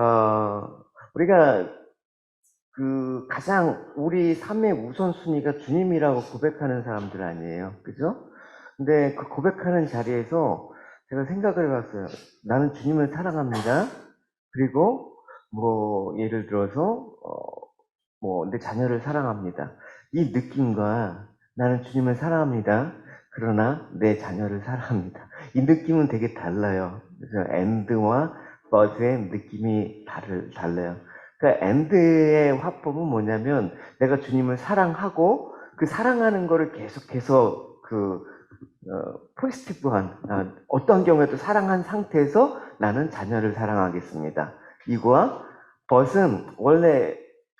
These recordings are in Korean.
어, 우리가 그 가장 우리 삶의 우선순위가 주님이라고 고백하는 사람들 아니에요. 그죠? 근데 그 고백하는 자리에서 제가 생각을 해봤어요. 나는 주님을 사랑합니다. 그리고 뭐 예를 들어서 어, 뭐내 자녀를 사랑합니다. 이 느낌과 나는 주님을 사랑합니다. 그러나 내 자녀를 사랑합니다. 이 느낌은 되게 달라요. 그래서 end와 but의 느낌이 다를, 달라요. 그러니까 end의 화법은 뭐냐면 내가 주님을 사랑하고 그 사랑하는 거를 계속해서 그 어, 포지티브한 아, 어떤 경우에도 사랑한 상태에서 나는 자녀를 사랑하겠습니다. 이거와 but은 원래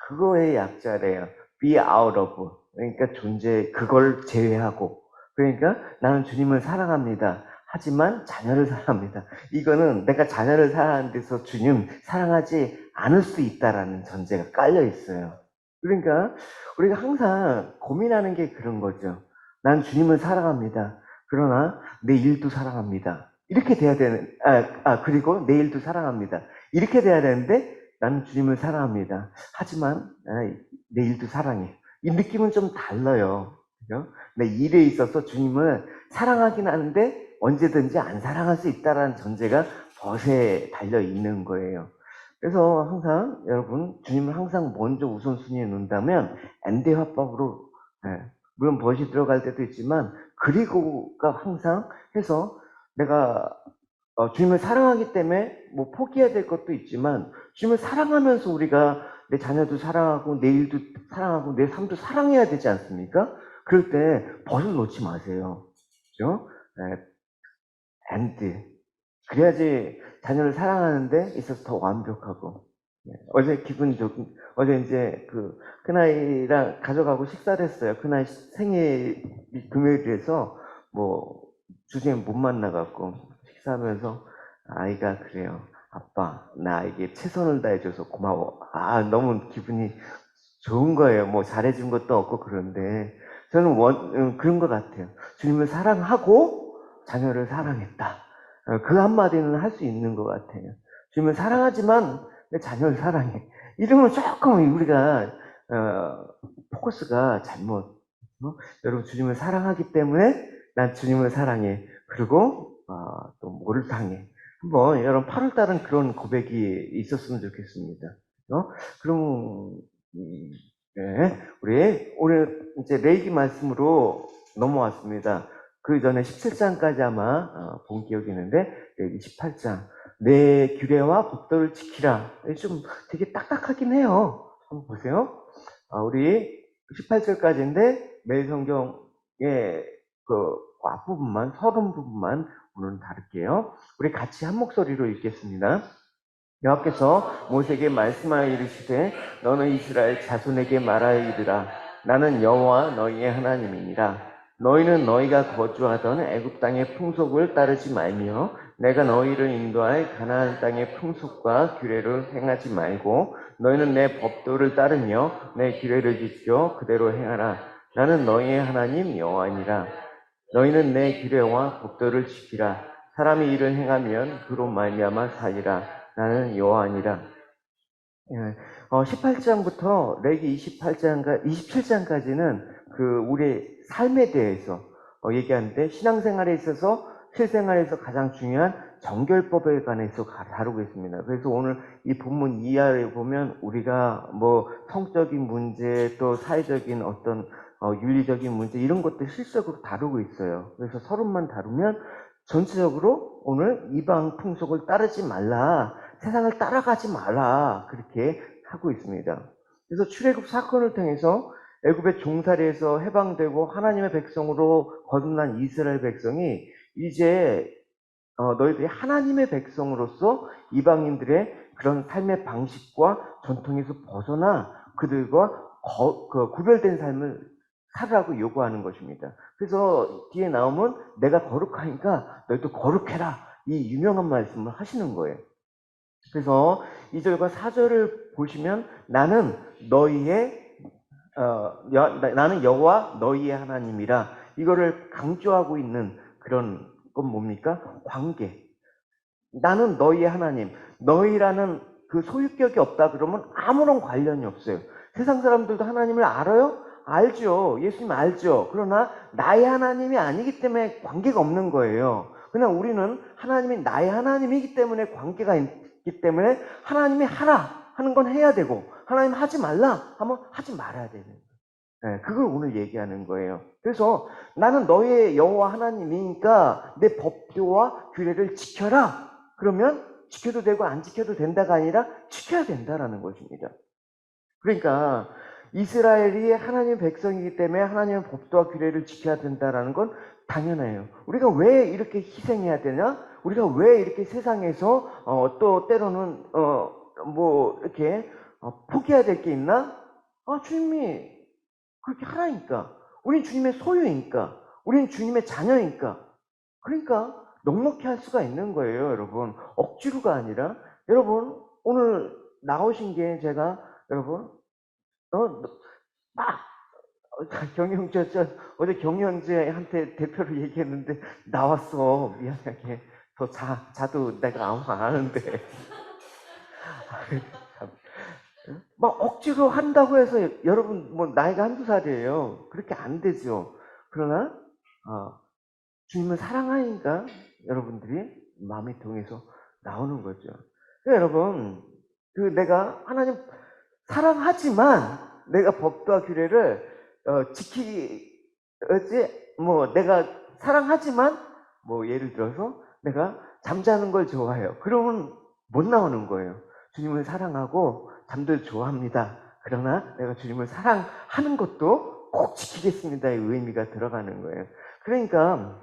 그거의 약자래요. be out of 그러니까 존재 그걸 제외하고 그러니까 나는 주님을 사랑합니다. 하지만 자녀를 사랑합니다. 이거는 내가 자녀를 사랑하는 데서 주님 사랑하지 않을 수 있다라는 전제가 깔려 있어요. 그러니까 우리가 항상 고민하는 게 그런 거죠. 난 주님을 사랑합니다. 그러나 내 일도 사랑합니다. 이렇게 돼야 되는, 아, 아, 그리고 내 일도 사랑합니다. 이렇게 돼야 되는데 나는 주님을 사랑합니다. 하지만 아, 내 일도 사랑해. 이 느낌은 좀 달라요. 그죠? 내 일에 있어서 주님을 사랑하긴 하는데 언제든지 안 사랑할 수 있다라는 전제가 벗에 달려 있는 거예요. 그래서 항상 여러분 주님을 항상 먼저 우선순위에 놓는다면 엔데 화법으로 예, 물론 벗이 들어갈 때도 있지만 그리고가 항상 해서 내가 어, 주님을 사랑하기 때문에 뭐 포기해야 될 것도 있지만 주님을 사랑하면서 우리가 내 자녀도 사랑하고 내 일도 사랑하고 내 삶도 사랑해야 되지 않습니까? 그럴 때 벗을 놓지 마세요. 그죠? And 그래야지 자녀를 사랑하는데 있어서 더 완벽하고 예, 어제 기분 좋 어제 이제 그 큰아이랑 가져가고 식사를 했어요. 큰아이 생일 금요일이라서 뭐 주중에 못 만나갖고 식사하면서 아이가 그래요. 아빠 나에게 최선을 다해줘서 고마워. 아 너무 기분이 좋은 거예요. 뭐 잘해준 것도 없고 그런데 저는 원, 음, 그런 것 같아요. 주님을 사랑하고 자녀를 사랑했다. 어, 그 한마디는 할 수 있는 것 같아요. 주님을 사랑하지만 내 자녀를 사랑해. 이러면 조금 우리가 어, 포커스가 잘못. 어? 여러분 주님을 사랑하기 때문에 난 주님을 사랑해. 그리고 어, 또 뭐를 당해. 한번 여러분 8월 달은 그런 고백이 있었으면 좋겠습니다. 어? 그럼 음, 네, 우리 오늘 이제 레이기 말씀으로 넘어왔습니다. 그 전에 17장까지 아마 어, 본 기억이 있는데 레이기 18장 내 규례와 법도를 지키라. 좀 되게 딱딱하긴 해요. 한번 보세요. 아, 우리 18절까지인데 매일 성경의 그 앞부분만 서론 부분만 오늘 다룰게요. 우리 같이 한 목소리로 읽겠습니다. 여호와께서 모세에게 말씀하여 이르시되 너는 이스라엘 자손에게 말하여 이르라 나는 여호와 너희의 하나님이니라 너희는 너희가 거주하던 애굽 땅의 풍속을 따르지 말며 내가 너희를 인도할 가나안 땅의 풍속과 규례를 행하지 말고 너희는 내 법도를 따르며 내 규례를 지켜 그대로 행하라. 나는 너희의 하나님 여호와니라. 너희는 내 규례와 법도를 지키라. 사람이 이를 행하면 그로 말미암아 살리라. 나는 여호와니라. 예, 어, 18장부터 레기 28장과 27장까지는 그 우리의 삶에 대해서 어, 얘기하는데 신앙생활에 있어서 실생활에서 가장 중요한 정결법에 관해서 다루고 있습니다. 그래서 오늘 이 본문 이하를 보면 우리가 뭐 성적인 문제 또 사회적인 어떤 어, 윤리적인 문제 이런 것들 실적으로 다루고 있어요. 그래서 서론만 다루면 전체적으로 오늘 이방 풍속을 따르지 말라. 세상을 따라가지 말라. 그렇게 하고 있습니다. 그래서 출애굽 사건을 통해서 애굽의 종살이에서 해방되고 하나님의 백성으로 거듭난 이스라엘 백성이 이제 어, 너희들이 하나님의 백성으로서 이방인들의 그런 삶의 방식과 전통에서 벗어나 그들과 거, 그 구별된 삶을 살으라고 요구하는 것입니다. 그래서 뒤에 나오면 내가 거룩하니까 너희도 거룩해라. 이 유명한 말씀을 하시는 거예요. 그래서 2절과 4절을 보시면 나는 너희의 어, 여, 나는 여호와 너희의 하나님이라 이거를 강조하고 있는 그런 건 뭡니까? 관계. 나는 너희의 하나님. 너희라는 그 소유격이 없다 그러면 아무런 관련이 없어요. 세상 사람들도 하나님을 알아요? 알죠. 예수님 알죠. 그러나 나의 하나님이 아니기 때문에 관계가 없는 거예요. 그냥 우리는 하나님이 나의 하나님이기 때문에 관계가 있기 때문에 하나님이 하라 하는 건 해야 되고 하나님 하지 말라 하면 하지 말아야 되는. 네, 그걸 오늘 얘기하는 거예요. 그래서 나는 너의 여호와 하나님이니까 내 법도와 규례를 지켜라. 그러면 지켜도 되고 안 지켜도 된다가 아니라 지켜야 된다라는 것입니다. 그러니까 이스라엘이 하나님의 백성이기 때문에 하나님의 법도와 규례를 지켜야 된다라는 건 당연해요. 우리가 왜 이렇게 희생해야 되냐? 우리가 왜 이렇게 세상에서 어, 또 때로는 어, 뭐 이렇게 어, 포기해야 될 게 있나? 아 주님이 그렇게 하라니까. 우린 주님의 소유니까. 우린 주님의 자녀니까. 그러니까 넉넉히 할 수가 있는 거예요, 여러분. 억지로가 아니라. 여러분, 오늘 나오신 게 제가, 여러분, 어, 막, 어, 경영자, 저, 어제 경영자한테 대표로 얘기했는데, 나왔어. 미안하게. 더 자, 자도 내가 아무 안 하는데. 참. 막 억지로 한다고 해서 여러분 뭐 나이가 한두 살이에요. 그렇게 안 되죠. 그러나 어, 주님을 사랑하니까 여러분들이 마음이 동해서 나오는 거죠. 그러니까 여러분 그 내가 하나님 사랑하지만 내가 법과 규례를 어, 지키지 뭐 내가 사랑하지만 뭐 예를 들어서 내가 잠자는 걸 좋아해요. 그러면 못 나오는 거예요. 주님을 사랑하고 잠들 좋아합니다. 그러나 내가 주님을 사랑하는 것도 꼭 지키겠습니다의 의미가 들어가는 거예요. 그러니까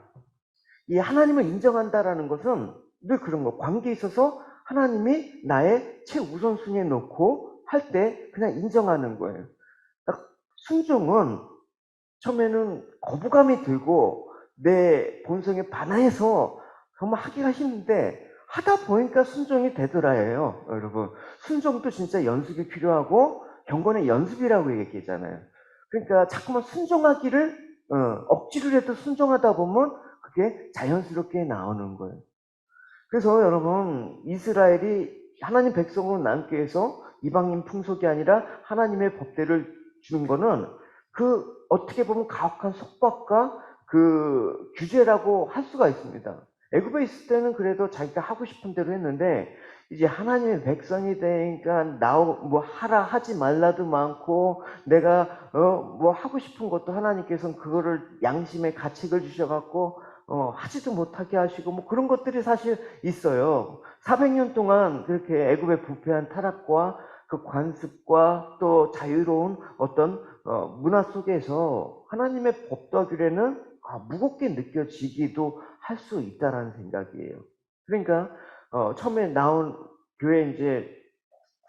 이 하나님을 인정한다라는 것은 늘 그런 거. 관계에 있어서 하나님이 나의 최우선순위에 놓고 할 때 그냥 인정하는 거예요. 그러니까 순종은 처음에는 거부감이 들고 내 본성에 반해서 정말 하기가 힘든데 하다 보니까 순종이 되더라예요, 여러분. 순종도 진짜 연습이 필요하고 경건의 연습이라고 얘기하잖아요. 그러니까 자꾸만 순종하기를 어, 억지로 해도 순종하다 보면 그게 자연스럽게 나오는 거예요. 그래서 여러분 이스라엘이 하나님 백성으로 남기 위해서 이방인 풍속이 아니라 하나님의 법대를 주는 거는 그 어떻게 보면 가혹한 속박과 그 규제라고 할 수가 있습니다. 애굽에 있을 때는 그래도 자기가 하고 싶은 대로 했는데 이제 하나님의 백성이 되니까 나오 뭐 하라 하지 말라도 많고 내가 어 뭐 하고 싶은 것도 하나님께서는 그거를 양심의 가책을 주셔갖고 어 하지도 못하게 하시고 뭐 그런 것들이 사실 있어요. 400년 동안 그렇게 애굽의 부패한 타락과 그 관습과 또 자유로운 어떤 어 문화 속에서 하나님의 법과 규례는 아, 무겁게 느껴지기도 할 수 있다라는 생각이에요. 그러니까 어, 처음에 나온 교회 이제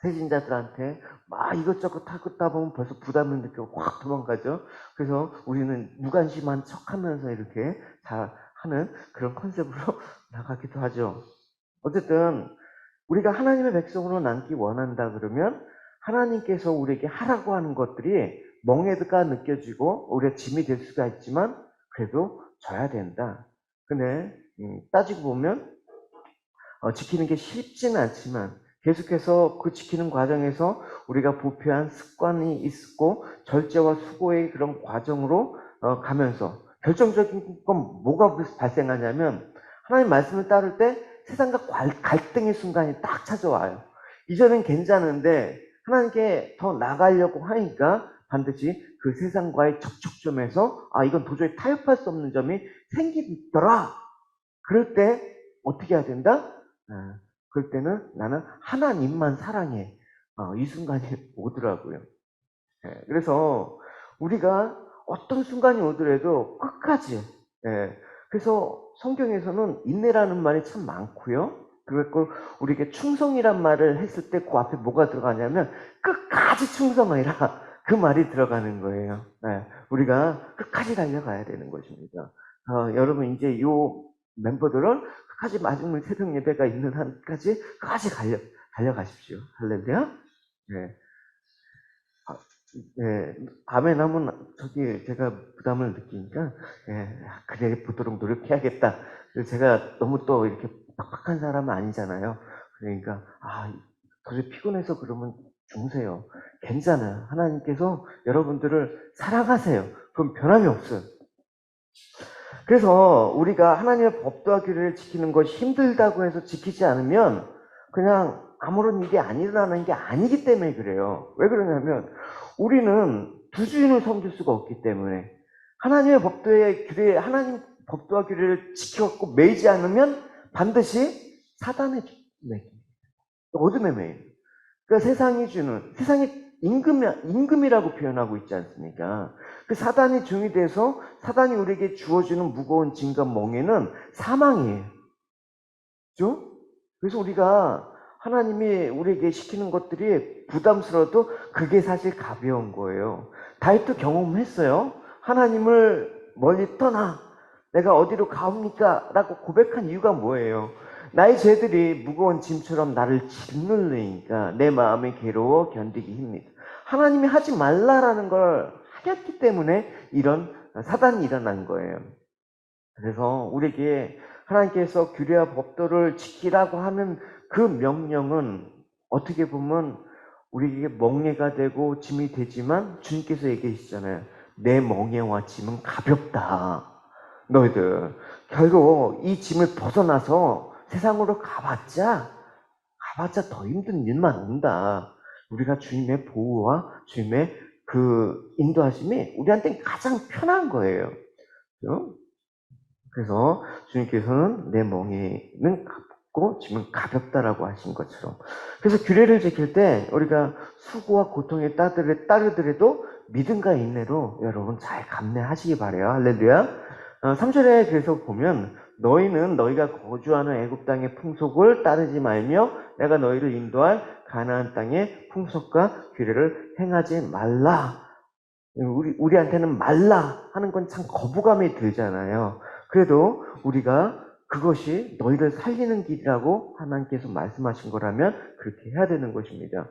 세신자들한테 막 이것저것 하다 보면 벌써 부담을 느끼고 확 도망가죠. 그래서 우리는 무관심한 척하면서 이렇게 다 하는 그런 컨셉으로 나가기도 하죠. 어쨌든 우리가 하나님의 백성으로 남기 원한다 그러면 하나님께서 우리에게 하라고 하는 것들이 멍해가 느껴지고 우리가 짐이 될 수가 있지만 그래도 져야 된다. 근데 음, 따지고 보면 어, 지키는 게 쉽지는 않지만 계속해서 그 지키는 과정에서 우리가 부패한 습관이 있고 절제와 수고의 그런 과정으로 어, 가면서 결정적인 건 뭐가 발생하냐면 하나님 말씀을 따를 때 세상과 갈등의 순간이 딱 찾아와요. 이전엔 괜찮은데 하나님께 더 나가려고 하니까 반드시 그 세상과의 접촉점에서 아 이건 도저히 타협할 수 없는 점이 생기더라. 그럴 때 어떻게 해야 된다? 아, 그럴 때는 나는 하나님만 사랑해. 어, 이 순간이 오더라고요. 예, 그래서 우리가 어떤 순간이 오더라도 끝까지. 예, 그래서 성경에서는 인내라는 말이 참 많고요. 그리고 우리에게 충성이란 말을 했을 때 그 앞에 뭐가 들어가냐면 끝까지 충성해라. 그 말이 들어가는 거예요. 네, 우리가 끝까지 달려가야 되는 것입니다. 어, 여러분 이제 요 멤버들은 끝까지 마지막 새벽 예배가 있는 한까지 끝까지 달려 달려가십시오. 할렐루야. 네. 아, 네, 밤에 남은 저기 제가 부담을 느끼니까 예, 그래 보도록 노력해야겠다. 제가 너무 또 이렇게 빡빡한 사람은 아니잖아요. 그러니까 아 도저히 피곤해서 그러면 주무세요. 괜찮아요. 하나님께서 여러분들을 사랑하세요. 그럼 변함이 없어요. 그래서 우리가 하나님의 법도와 규례를 지키는 것이 힘들다고 해서 지키지 않으면 그냥 아무런 일이 안 일어나는 게 아니기 때문에 그래요. 왜 그러냐면 우리는 두 주인을 섬길 수가 없기 때문에 하나님의 법도의 규례, 하나님 법도와 규례를 지켜갖고 매이지 않으면 반드시 사단의 매기, 어둠의 매일. 그러니까 세상이 주는 세상이 임금 임금이라고 표현하고 있지 않습니까? 그 사단이 종이 돼서 사단이 우리에게 주어주는 무거운 짐과 멍에는 사망이에요. 그죠? 그래서 우리가 하나님이 우리에게 시키는 것들이 부담스러워도 그게 사실 가벼운 거예요. 다윗도 경험했어요. 하나님을 멀리 떠나 내가 어디로 가옵니까? 라고 고백한 이유가 뭐예요? 나의 죄들이 무거운 짐처럼 나를 짓누르니까 내 마음이 괴로워 견디기 힘니다. 하나님이 하지 말라라는 걸 하였기 때문에 이런 사단이 일어난 거예요. 그래서 우리에게 하나님께서 규례와 법도를 지키라고 하는 그 명령은 어떻게 보면 우리에게 멍해가 되고 짐이 되지만 주님께서 얘기하시잖아요. 내 멍해와 짐은 가볍다. 너희들 결국 이 짐을 벗어나서 세상으로 가봤자 가봤자 더 힘든 일만 온다. 우리가 주님의 보호와 주님의 그 인도하심이 우리한테 가장 편한 거예요. 그죠? 그래서 주님께서는 내 멍에는 가볍고 짐은 가볍다라고 하신 것처럼. 그래서 규례를 지킬 때 우리가 수고와 고통에 따르- 따르더라도 믿음과 인내로 여러분 잘 감내하시기 바래요. 할렐루야. 어, 3절에 그래서 보면 너희는 너희가 거주하는 애굽 땅의 풍속을 따르지 말며 내가 너희를 인도할 가나안 땅의 풍속과 규례를 행하지 말라. 우리 우리한테는 말라 하는 건 참 거부감이 들잖아요. 그래도 우리가 그것이 너희를 살리는 길이라고 하나님께서 말씀하신 거라면 그렇게 해야 되는 것입니다.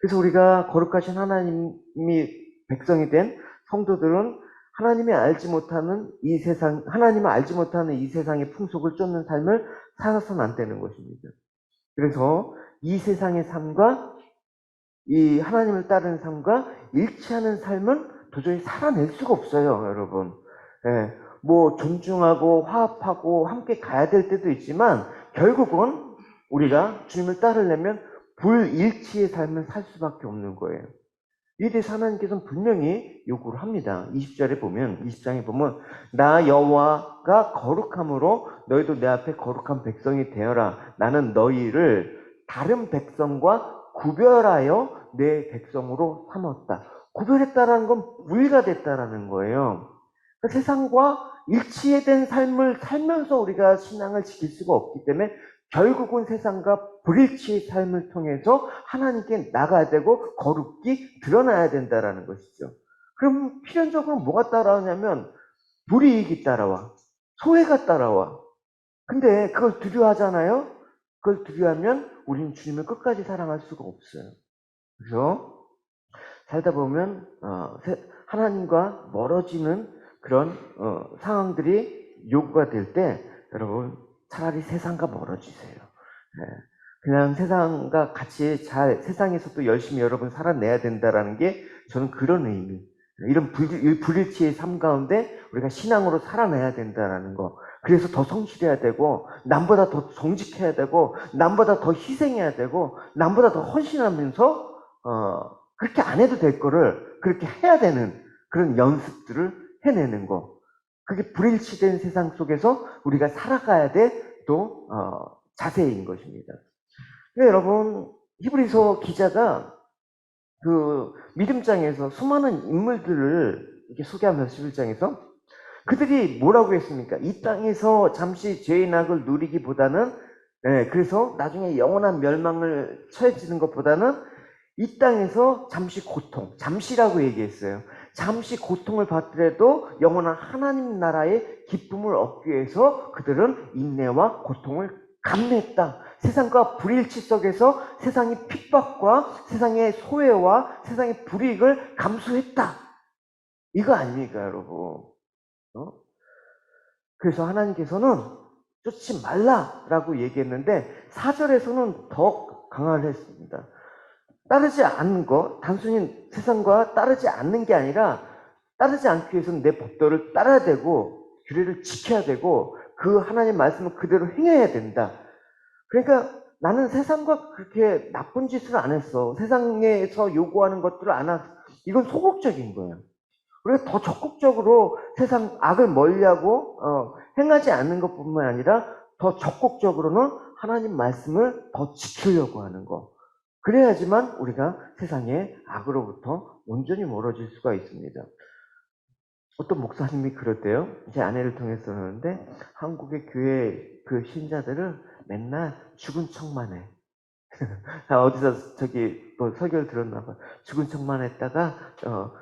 그래서 우리가 거룩하신 하나님이 백성이 된 성도들은 하나님이 알지 못하는 이 세상, 하나님을 알지 못하는 이 세상의 풍속을 쫓는 삶을 살아서는 안 되는 것입니다. 그래서 이 세상의 삶과 이 하나님을 따르는 삶과 일치하는 삶은 도저히 살아낼 수가 없어요, 여러분. 예, 뭐 존중하고 화합하고 함께 가야 될 때도 있지만 결국은 우리가 주님을 따르려면 불일치의 삶을 살 수밖에 없는 거예요. 이에 대해서 하나님께서는 분명히 요구를 합니다. 20절에 보면, 20장에 보면, 나 여호와가 거룩함으로 너희도 내 앞에 거룩한 백성이 되어라. 나는 너희를 다른 백성과 구별하여 내 백성으로 삼았다. 구별했다라는 건 우리가 됐다라는 거예요. 그러니까 세상과 일치된 삶을 살면서 우리가 신앙을 지킬 수가 없기 때문에 결국은 세상과 불일치의 삶을 통해서 하나님께 나가야 되고 거룩히 드러나야 된다라는 것이죠. 그럼 필연적으로 뭐가 따라오냐면 불이익이 따라와. 소외가 따라와. 근데 그걸 두려워하잖아요? 그걸 두려워하면 우리는 주님을 끝까지 사랑할 수가 없어요. 그래서 살다 보면 어, 세- 하나님과 멀어지는 그런 어, 상황들이 요구가 될 때 여러분 차라리 세상과 멀어지세요. 예. 그냥 세상과 같이 잘 세상에서도 열심히 여러분 살아내야 된다라는 게 저는 그런 의미. 이런 불, 불일치의 삶 가운데 우리가 신앙으로 살아내야 된다라는 거. 그래서 더 성실해야 되고, 남보다 더 정직해야 되고, 남보다 더 희생해야 되고, 남보다 더 헌신하면서, 어, 그렇게 안 해도 될 거를 그렇게 해야 되는 그런 연습들을 해내는 거. 그게 불일치된 세상 속에서 우리가 살아가야 돼, 또, 어, 자세인 것입니다. 그러니까 여러분, 히브리서 기자가 그 믿음장에서 수많은 인물들을 이렇게 소개하면서 11장에서 그들이 뭐라고 했습니까? 이 땅에서 잠시 죄의 낙을 누리기보다는 예, 그래서 나중에 영원한 멸망을 처해지는 것보다는 이 땅에서 잠시 고통, 잠시라고 얘기했어요. 잠시 고통을 받더라도 영원한 하나님 나라의 기쁨을 얻기 위해서 그들은 인내와 고통을 감내했다. 세상과 불일치 속에서 세상의 핍박과 세상의 소외와 세상의 불이익을 감수했다. 이거 아닙니까, 여러분? 어? 그래서 하나님께서는 쫓지 말라라고 얘기했는데 4절에서는 더 강화를 했습니다. 따르지 않는 거, 단순히 세상과 따르지 않는 게 아니라 따르지 않기 위해서는 내 법도를 따라야 되고 규례를 지켜야 되고 그 하나님 말씀을 그대로 행해야 된다. 그러니까 나는 세상과 그렇게 나쁜 짓을 안 했어. 세상에서 요구하는 것들을 안 하. 이건 소극적인 거예요. 우리가 더 적극적으로 세상 악을 멀리하고 어, 행하지 않는 것뿐만 아니라 더 적극적으로는 하나님 말씀을 더 지키려고 하는 거. 그래야지만 우리가 세상의 악으로부터 온전히 멀어질 수가 있습니다. 어떤 목사님이 그랬대요. 제 아내를 통해서 그러는데 한국의 교회 그 신자들을 맨날 죽은 척만 해. 아, 어디서 저기 뭐 설교를 들었나 봐. 죽은 척만 했다가 어,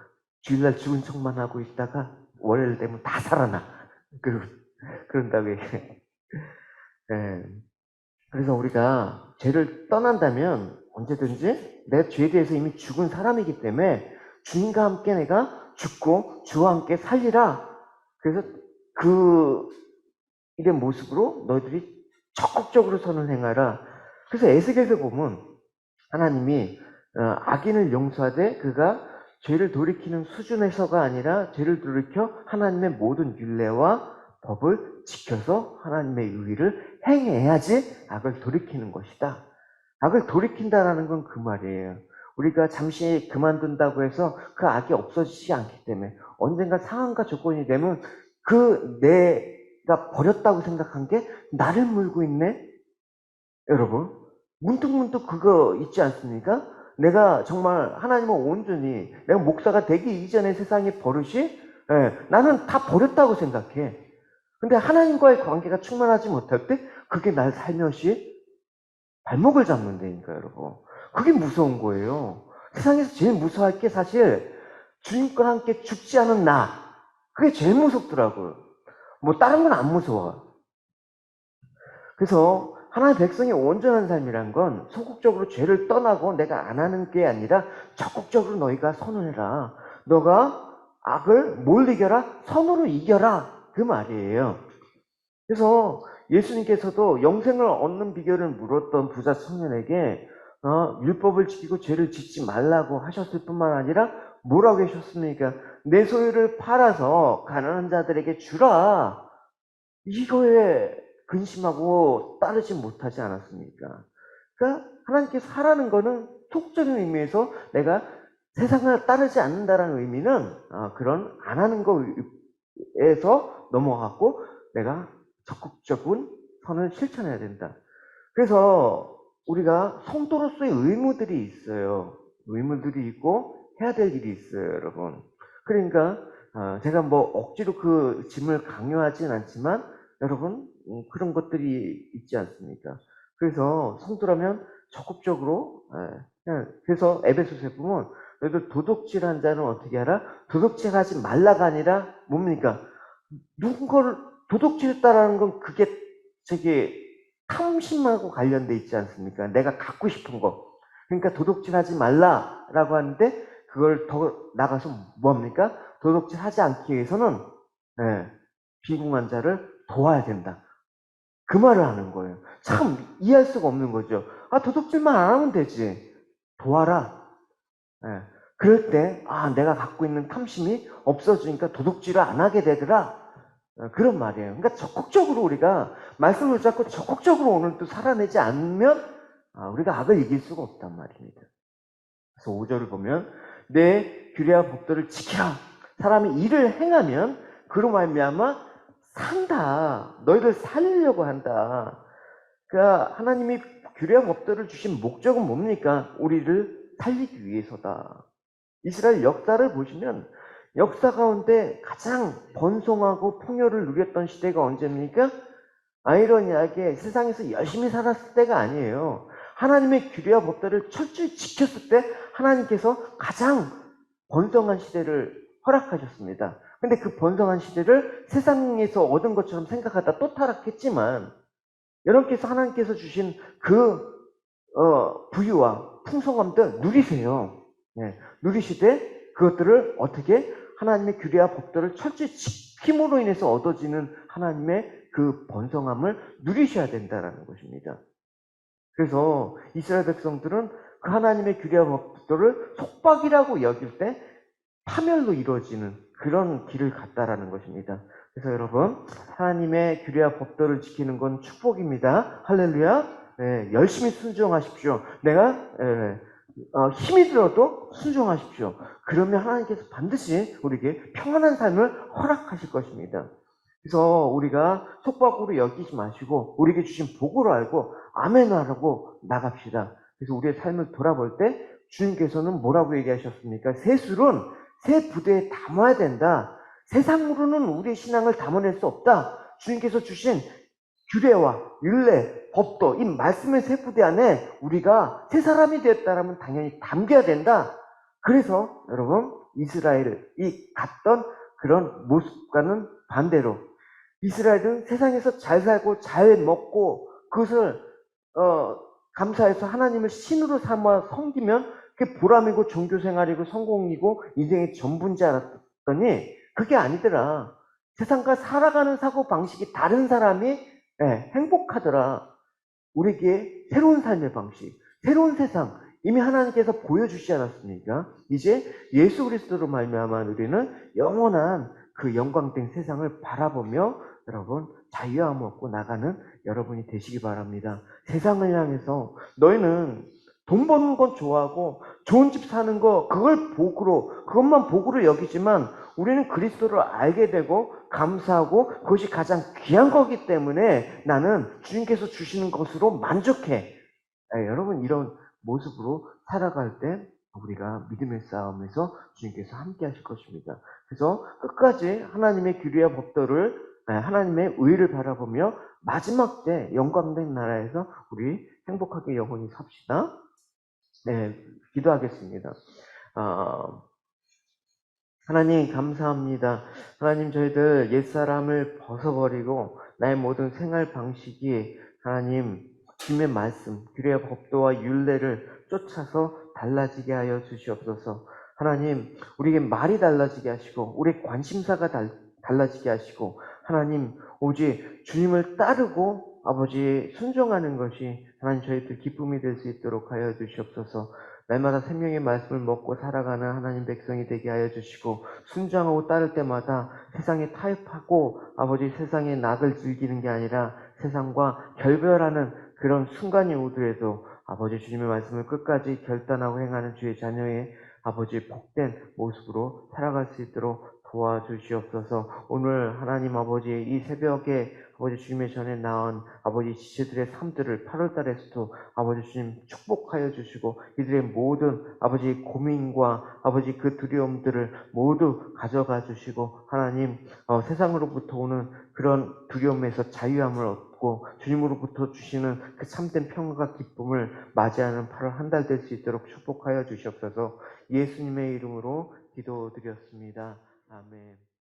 주일날 죽은 척만 하고 있다가 월요일 되면 다 살아나. 그러, 그런다고 얘기해. 예. 그래서 우리가 죄를 떠난다면 언제든지 내 죄에 대해서 이미 죽은 사람이기 때문에 주님과 함께 내가 죽고 주와 함께 살리라. 그래서 그 일의 모습으로 너희들이 적극적으로 선을 행하라. 그래서 에스겔에서 보면 하나님이 어, 악인을 용서하되 그가 죄를 돌이키는 수준에서가 아니라 죄를 돌이켜 하나님의 모든 율례와 법을 지켜서 하나님의 의를 행해야지 악을 돌이키는 것이다. 악을 돌이킨다라는 건 그 말이에요. 우리가 잠시 그만둔다고 해서 그 악이 없어지지 않기 때문에 언젠가 상황과 조건이 되면 그 내 가 버렸다고 생각한 게 나를 물고 있네? 여러분, 문득문득 그거 있지 않습니까? 내가 정말 하나님을 온전히 내가 목사가 되기 이전의 세상의 버릇이 예, 나는 다 버렸다고 생각해. 근데 하나님과의 관계가 충만하지 못할 때 그게 날 살며시 발목을 잡는다니까 여러분. 그게 무서운 거예요. 세상에서 제일 무서워할 게 사실 주님과 함께 죽지 않은 나. 그게 제일 무섭더라고요. 뭐 다른 건 안 무서워. 그래서 하나의 백성이 온전한 삶이란 건 소극적으로 죄를 떠나고 내가 안 하는 게 아니라 적극적으로 너희가 선언해라. 너가 악을 뭘 이겨라? 선으로 이겨라. 그 말이에요. 그래서 예수님께서도 영생을 얻는 비결을 물었던 부자 청년에게 어, 율법을 지키고 죄를 짓지 말라고 하셨을 뿐만 아니라 뭐라고 하셨습니까? 내 소유를 팔아서 가난한 자들에게 주라. 이거에 근심하고 따르지 못하지 않았습니까? 그러니까 하나님께서 하라는 거는 속적인 의미에서 내가 세상을 따르지 않는다라는 의미는 어, 그런 안 하는 거에서 넘어갔고 내가 적극적인 선을 실천해야 된다. 그래서 우리가 성도로서의 의무들이 있어요. 의무들이 있고 해야 될 일이 있어요, 여러분. 그러니까 어, 제가 뭐 억지로 그 짐을 강요하진 않지만 여러분 음, 그런 것들이 있지 않습니까? 그래서 성도라면 적극적으로 예, 그냥 그래서 에베소서에 보면 너희들 도둑질한 자는 어떻게 하라? 도둑질하지 말라가 아니라 뭡니까? 누군가를 도둑질했다라는 건 그게 저기 탐심하고 관련돼 있지 않습니까? 내가 갖고 싶은 거. 그러니까 도둑질 하지 말라라고 하는데 그걸 더 나가서 뭐합니까? 도둑질 하지 않기 위해서는 예, 비궁한 자를 도와야 된다. 그 말을 하는 거예요. 참 이해할 수가 없는 거죠. 아 도둑질만 안 하면 되지. 도와라. 예, 그럴 때 아 내가 갖고 있는 탐심이 없어지니까 도둑질을 안 하게 되더라. 어, 그런 말이에요. 그러니까 적극적으로 우리가 말씀을 잡고 적극적으로 오늘도 살아내지 않으면 아, 우리가 악을 이길 수가 없단 말입니다. 그래서 5절을 보면 내 규례와 법도를 지키라. 사람이 일을 행하면 그로 말미암아 산다. 너희를 살리려고 한다. 그러니까 하나님이 규례와 법도를 주신 목적은 뭡니까? 우리를 살리기 위해서다. 이스라엘 역사를 보시면 역사 가운데 가장 번성하고 풍요를 누렸던 시대가 언제입니까? 아이러니하게 세상에서 열심히 살았을 때가 아니에요. 하나님의 규례와 법도를 철저히 지켰을 때 하나님께서 가장 번성한 시대를 허락하셨습니다. 근데 그 번성한 시대를 세상에서 얻은 것처럼 생각하다 또 타락했지만 여러분께서 하나님께서 주신 그 어, 부유와 풍성함들 누리세요. 네, 누리시되 그것들을 어떻게 하나님의 규례와 법도를 철저히 지킴으로 인해서 얻어지는 하나님의 그 번성함을 누리셔야 된다라는 것입니다. 그래서 이스라엘 백성들은 그 하나님의 규례와 법도를 속박이라고 여길 때 파멸로 이루어지는 그런 길을 갔다라는 것입니다. 그래서 여러분 하나님의 규례와 법도를 지키는 건 축복입니다. 할렐루야. 네, 열심히 순종하십시오. 내가 예, 어, 힘이 들어도 순종하십시오. 그러면 하나님께서 반드시 우리에게 평안한 삶을 허락하실 것입니다. 그래서 우리가 속박으로 여기지 마시고 우리에게 주신 복으로 알고 아멘하라고 나갑시다. 그래서 우리의 삶을 돌아볼 때 주님께서는 뭐라고 얘기하셨습니까? 세술은 새 부대에 담아야 된다. 세상으로는 우리의 신앙을 담아낼 수 없다. 주님께서 주신 규례와 율례, 법도 이 말씀의 새 부대 안에 우리가 새 사람이 되었다라면 당연히 담겨야 된다. 그래서 여러분 이스라엘 이 갔던 그런 모습과는 반대로 이스라엘은 세상에서 잘 살고 잘 먹고 그것을 어, 감사해서 하나님을 신으로 삼아 섬기면 그게 보람이고 종교 생활이고 성공이고 인생의 전부인 줄 알았더니 그게 아니더라. 세상과 살아가는 사고 방식이 다른 사람이 예, 행복하더라. 우리에게 새로운 삶의 방식, 새로운 세상 이미 하나님께서 보여주시지 않았습니까? 이제 예수 그리스도로 말미암아 우리는 영원한 그 영광된 세상을 바라보며 여러분 자유함 얻고 나가는 여러분이 되시기 바랍니다. 세상을 향해서 너희는 돈 버는 건 좋아하고 좋은 집 사는 거 그걸 복으로 그것만 복으로 여기지만 우리는 그리스도를 알게 되고 감사하고 그것이 가장 귀한 거기 때문에 나는 주님께서 주시는 것으로 만족해. 예, 여러분 이런 모습으로 살아갈 때 우리가 믿음의 싸움에서 주님께서 함께 하실 것입니다. 그래서 끝까지 하나님의 규례와 법도를 예, 하나님의 의를 바라보며 마지막 때 영광된 나라에서 우리 행복하게 영원히 삽시다. 네, 기도하겠습니다. 어, 하나님 감사합니다. 하나님 저희들 옛사람을 벗어버리고 나의 모든 생활 방식이 하나님 주님의 말씀, 규례와 법도와 윤례를 쫓아서 달라지게 하여 주시옵소서. 하나님 우리에게 말이 달라지게 하시고 우리의 관심사가 달, 달라지게 하시고 하나님 오직 주님을 따르고 아버지 순종하는 것이 하나님 저희들 기쁨이 될 수 있도록 하여 주시옵소서. 날마다 생명의 말씀을 먹고 살아가는 하나님 백성이 되게 하여 주시고 순종하고 따를 때마다 세상에 타협하고 아버지 세상의 낙을 즐기는 게 아니라 세상과 결별하는 그런 순간이 오더라도 아버지 주님의 말씀을 끝까지 결단하고 행하는 주의 자녀의 아버지 복된 모습으로 살아갈 수 있도록 도와주시옵소서. 오늘 하나님 아버지 이 새벽에 아버지 주님의 전에 나온 아버지 지체들의 삶들을 8월 달에서도 아버지 주님 축복하여 주시고 이들의 모든 아버지 고민과 아버지 그 두려움들을 모두 가져가 주시고 하나님 어, 세상으로부터 오는 그런 두려움에서 자유함을 얻고 주님으로부터 주시는 그 참된 평화가 기쁨을 맞이하는 8월 한 달 될 수 있도록 축복하여 주시옵소서 예수님의 이름으로 기도드렸습니다. 아멘.